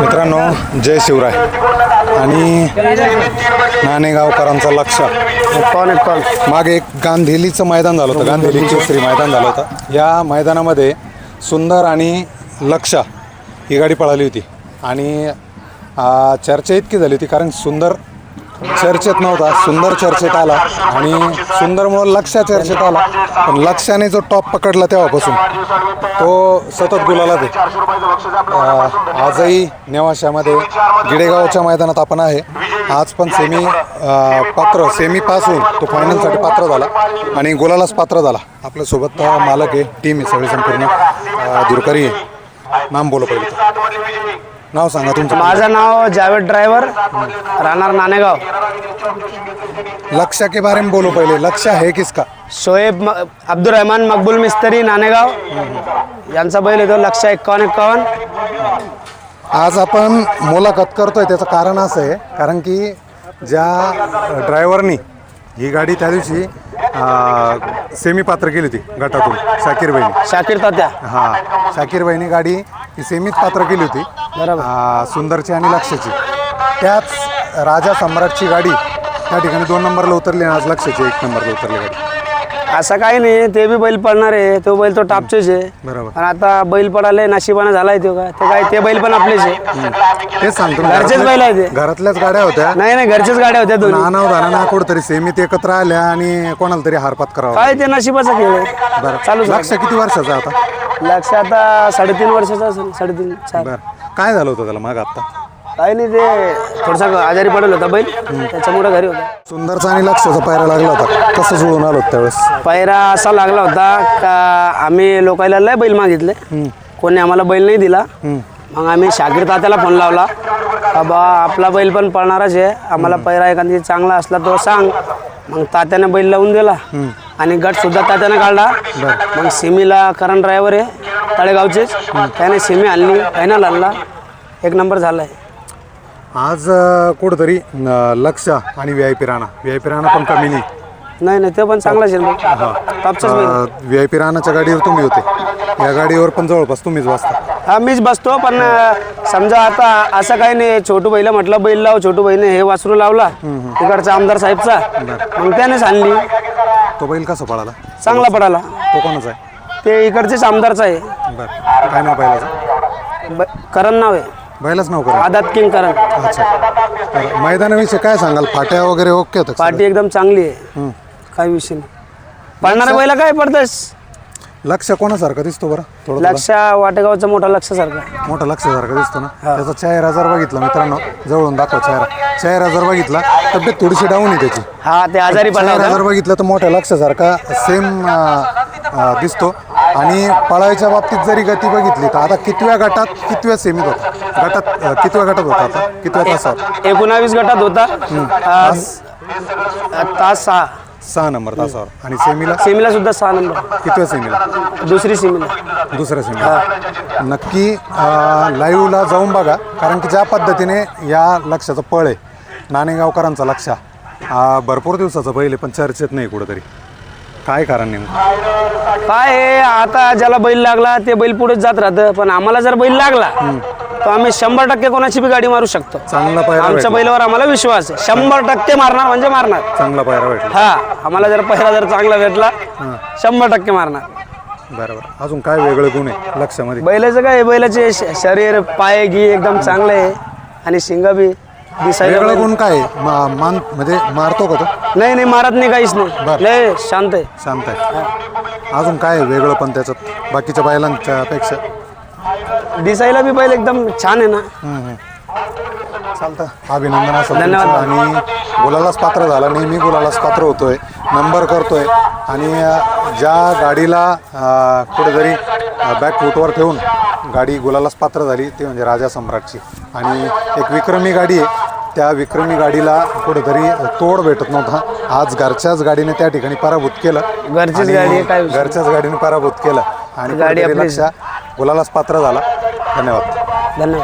मित्रांनो जय शिवराय. आणि नाणेगावकरांचा लक्ष. कौन है कौन मागे एक गांधेलीचं मैदान झालं होतं. गांधेली केसरी मैदान झालं होतं. या मैदानामध्ये सुंदर आणि लक्ष ही गाडी पळाली होती. आणि चर्चा इतकी झाली होती कारण सुंदर चर्चेत नव्हता सुंदर चर्चेत आला आणि सुंदरमुळं लक्ष चर्चेत आला. पण लक्षाने जो टॉप पकडला तेव्हापासून तो सतत गुलाला दे. आजही नेवाशामध्ये गिडेगावच्या मैदानात आपण आहे. आज पण सेमी पात्र सेमी पास होऊन तो फायनलसाठी पात्र झाला आणि गोलालाच पात्र झाला. आपल्यासोबत मालक आहे टीम आहे सगळी संपूर्ण. दुरकरी आहे. नाम बोलो पहिले नाव सांगा तुमचं. माझं नाव जावेद ड्रायव्हर राहणार नाणेगाव. लक्ष्य के बारे में बोलो पहिले. लक्ष्य है किसका? शोएब म- अब्दुल रहमान मकबूल मिस्त्री नाणेगाव. यांचा बैल येतो लक्ष एक्कावन्न एक्कावन्न. आज आपण मुलाखत करतोय. त्याचं कारण असं आहे कारण की ज्या ड्रायव्हरनी ही गाडी त्या दिवशी सेमी पात्र केली होती गटातून शाकीर बहिणी. शाकीर तात्या. हा शाकीर बहिणी गाडी ही सेमीच पात्र केली होती. बरोबर. सुंदरची आणि लक्षाची त्याच राजा सम्राटची गाडी त्या ठिकाणी दोन नंबरला उतरली आणि आज लक्षाची एक नंबरला उतरली गाडी. असं काही नाही ते बी बैल पडणार आहे तो बैल तो टापचेच आहे. बरोबर. पण आता बैल पडाले नशिबानं झालाय तो काय ते काय ते बैल पण आपलेच आहे. तेच सांगतो घरचेच बैल आहे ते. घरातल्या- घरातल्याच गाड्या होत्या. नाही नाही घरच्याच गाड्या होत्या दोन्ही. नानाव दाना कुठतरी सेमीत एकत्र आल्या आणि कोणाला तरी हारपात करावा काय ते नशिबाचा खेळ आहे. बरं. चालूच लक्ष किती वर्षाचा आता? लक्ष आता साडेतीन वर्षाचा असेल साडेतीन चार. बर. काय झालं होतं त्याला मग आता? काही नाही ते थोडासा आजारी पडेल होता बैल त्याच्यामुळे घरी होता. सुंदरचा आणि लक्षाचा पायरा लागला होता. कसं जुळून आलो त्यावेळेस? पायरा असा लागला होता का आम्ही लोकायला लय बैल मागितले. कोणी आम्हाला बैल नाही दिला. मग आम्ही शाकीर तात्याला फोन लावला. का बा आपला बैल पण पळणारच आहे. आम्हाला पैरा एखादी चांगला असला तो सांग. मग तात्याने बैल लावून दिला. आणि गट सुद्धा तात्याने काढला. मग सिमीला करण ड्रायव्हर आहे तळेगावचेच. त्याने सिमी आणली फायनल आणला. एक नंबर झालाय. आज कुठंतरी लक्ष आणि V I P V I P Rana पण कमी नाही. नाही नाही ते पण चांगलाच आहे टॉपचाच बैल. व्ही आय पी राणाच्या गाडीवर तुम्ही होते. या गाडीवर पण जवळपास तुम्हीच वाचता हा मीच बसतो पण समजा आता असं काही नाही छोटू बैला म्हटलं बैल लाव छोटू बैने हे वासरू लावला तिकडचा आमदार साहेबचा मग त्यानेच आणली. तो बैल कसा पळाला? चांगला पडाला तो कोणाचा आहे? ते इकडचेच आमदारचा आहे. बरं. काय नाव ब- करण नाव आहे. बैलाच नाव करा. आदात किंग करण अच्छा. मैदानाविषयी काय सांगाल? फाट्या वगैरे ओके होतं का पार्टी एकदम चांगली आहे. काही विषय नाही. पडणाऱ्या बैला काय पडतस? लक्ष कोणासारखं दिसतो बरं? थोडं लक्ष वाटेगावचा मोठा लक्ष सारखा मोठा लक्षासारखा दिसतो ना? त्याचा चेहरा जर बघितला मित्रांनो जवळून दाखवा चेहरा. चेहरा जर बघितला तब्येत थोडीशी डाऊन आहे त्याची. हा ते आजारी पडला चेहरा होता जर बघितलं तर मोठ्या लक्षासारखा सेम दिसतो. आणि पळायच्या बाबतीत जरी गती बघितली तर आता कितव्या गटात कितव्या सेमीत होता? गटात अं, कितव्या गटात होता आता? कितव्या तासावर एकोणावीस गटात होता. तास सहा. सहा नंबर तासावर. आणि सेमीला? सेमीला सुद्धा सहा नंबर. कितव्या सेमीला? दुसरी सेमीला. दुसऱ्या सेमीला. नक्की लाईव्हला जाऊन बघा कारण की ज्या पद्धतीने या लक्षाचं पळ आहे नाणेगावकरांचा लक्ष. भरपूर दिवसाचा बैल आहे पण चर्चेत नाही कुठंतरी. काय कारण नेमकं? काय आहे आता ज्याला बैल लागला ते बैल पुढेच जात राहतं पण आम्हाला जर बैल लागला तर आम्ही शंभर टक्के कोणाची बी गाडी मारू शकतो. चांगला पायरा आमच्या भेटला. बैलावर आम्हाला विश्वास आहे. शंभर टक्के मारणार म्हणजे मारणार. चांगला पायरा भेटला. हा आम्हाला जर पहिला जर चांगला भेटला शंभर टक्के मारणार. बरोबर. अजून काय वेगळे गुण आहे लक्षामध्ये? बैलाचं काय आहे, बैलाचे श- शरीर पाय घी एकदम चांगले आहे. आणि शिंग बी दिसायला वेगळं गुण काय आहे? मा- मान म्हणजे मारतो का तो? नाही नाही मारत नाही काहीच नाही. लय शांत आहे. शांत आहे. अजून काय आहे वेगळं पण त्याच्यात बाकीच्या बैलांच्या पेक्षा दिसायला बी बैल एकदम छान आहे ना. चालतं. अभिनंदन असं धन्यवाद. आणि गुलालाच पात्र झाला. नेहमी गुलालाच पात्र होतोय. नंबर करतोय. आणि अं, ज्या गाडीला अं, कुठेतरी बॅक फूटवर ठेवून गाडी गुलालाच पात्र झाली ती म्हणजे राजा सम्राटची. आणि एक विक्रमी गाडी आहे. त्या विक्रमी गाडीला कुठेतरी तोड भेटत नव्हता. आज घरच्याच गाडीने त्या ठिकाणी पराभूत केलं. घरचीच आणि गाडी आहे, काय विषय? घरच्याच गाडीने पराभूत केलं. आणि गाडी कुठेतरी आपलीच. लक्ष गुलालाच पात्र झाला. धन्यवाद. धन्यवाद.